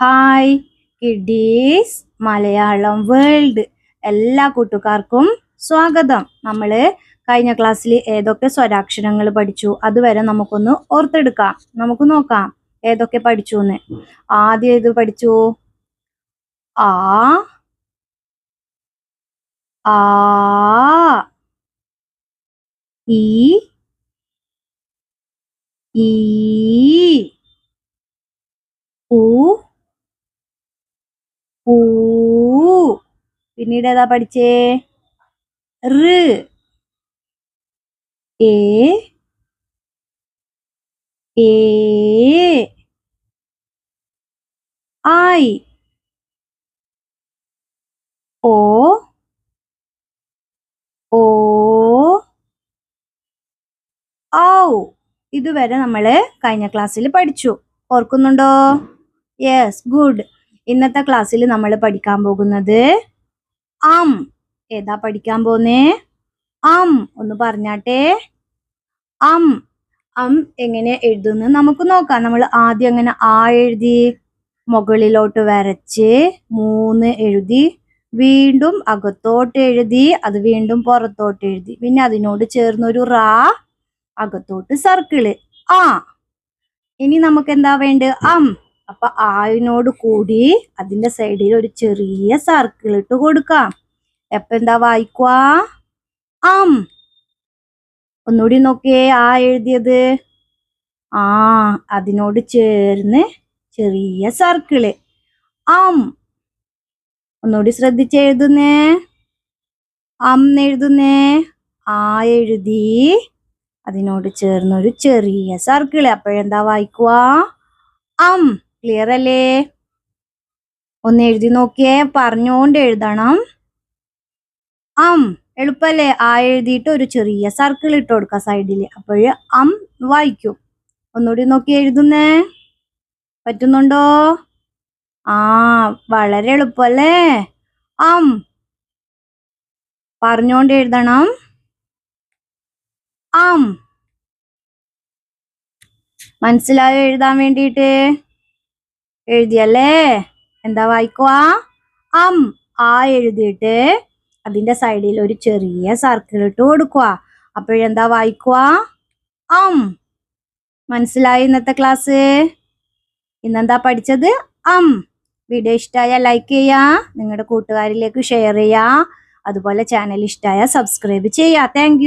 Hi kiddies Malayalam world എല്ലാ കൂട്ടുകാർക്കും സ്വാഗതം. നമ്മൾ കഴിഞ്ഞ ക്ലാസ്സിൽ ഏതൊക്കെ സ്വരാക്ഷരങ്ങൾ പഠിച്ചു? അതുവരെ നമുക്കൊന്ന് ഓർത്തെടുക്കാം. നമുക്ക് നോക്കാം ഏതൊക്കെ പഠിച്ചു എന്ന് ആദ്യം ഏത് പഠിച്ചു? ആ ആ ഈ ഈ ഊ ഊ പിന്നീട് ഏതാ പഠിച്ചേ? റ് ആയി. ഓ. ഓ. ഇതുവരെ നമ്മൾ കഴിഞ്ഞ ക്ലാസ്സിൽ പഠിച്ചു. ഓർക്കുന്നുണ്ടോ? യെസ് ഗുഡ് ഇന്നത്തെ ക്ലാസ്സിൽ നമ്മൾ പഠിക്കാൻ പോകുന്നത് അം ഏതാ പഠിക്കാൻ പോന്നേ അം ഒന്ന് പറഞ്ഞാട്ടെ. അം അം എങ്ങനെ എഴുതുന്നു നമുക്ക് നോക്കാം. നമ്മൾ ആദ്യം അങ്ങനെ ആ എഴുതി മുകളിലോട്ട് വരച്ച് മൂന്ന് എഴുതി വീണ്ടും അകത്തോട്ട് എഴുതി അത് വീണ്ടും പുറത്തോട്ട് എഴുതി. പിന്നെ അതിനോട് ചേർന്നൊരു റാ അകത്തോട്ട് സർക്കിൾ ആ. ഇനി നമുക്ക് എന്താ വേണ്ടത്? അം അപ്പൊ ആയിനോട് കൂടി അതിന്റെ സൈഡിൽ ഒരു ചെറിയ സർക്കിൾ ഇട്ട് കൊടുക്കാം. എപ്പ എന്താ വായിക്കുക അം ഒന്നുകൂടി നോക്കിയേ ആ എഴുതിയത്. ആ അതിനോട് ചേർന്ന് ചെറിയ സർക്കിൾ അം ഒന്നുകൂടി ശ്രദ്ധിച്ച് എഴുതുന്നേ. അം എഴുതുന്നേ. ആ എഴുതി അതിനോട് ചേർന്നൊരു ചെറിയ സർക്കിൾ അപ്പോഴെന്താ വായിക്കുക അം ക്ലിയർ അല്ലേ? ഒന്ന് എഴുതി നോക്കിയേ. പറഞ്ഞുകൊണ്ട് എഴുതണം. അം എളുപ്പല്ലേ? ആ എഴുതിയിട്ട് ഒരു ചെറിയ സർക്കിൾ ഇട്ട് കൊടുക്കുക സൈഡിൽ അപ്പോഴ് അം വായിക്കും. ഒന്നുകൂടി നോക്കി എഴുതുന്നേ. പറ്റുന്നുണ്ടോ? ആ വളരെ എളുപ്പല്ലേ? അം പറഞ്ഞോണ്ട് എഴുതണം. അം മനസ്സിലായോ എഴുതാൻ വേണ്ടിയിട്ട്? എഴുതിയല്ലേ? എന്താ വായിക്കുക അം ആ എഴുതിയിട്ട് അതിന്റെ സൈഡിൽ ഒരു ചെറിയ സർക്കിൾ ഇട്ട് കൊടുക്കുക അപ്പോഴെന്താ വായിക്കുക അം. മനസ്സിലായി ഇന്നത്തെ ക്ലാസ് ഇന്നെന്താ പഠിച്ചത്? അം. വീഡിയോ ഇഷ്ടമായ ലൈക്ക് ചെയ്യുക നിങ്ങളുടെ കൂട്ടുകാരിലേക്ക് ഷെയർ ചെയ്യുക അതുപോലെ ചാനൽ ഇഷ്ടമായ സബ്സ്ക്രൈബ് ചെയ്യുക താങ്ക്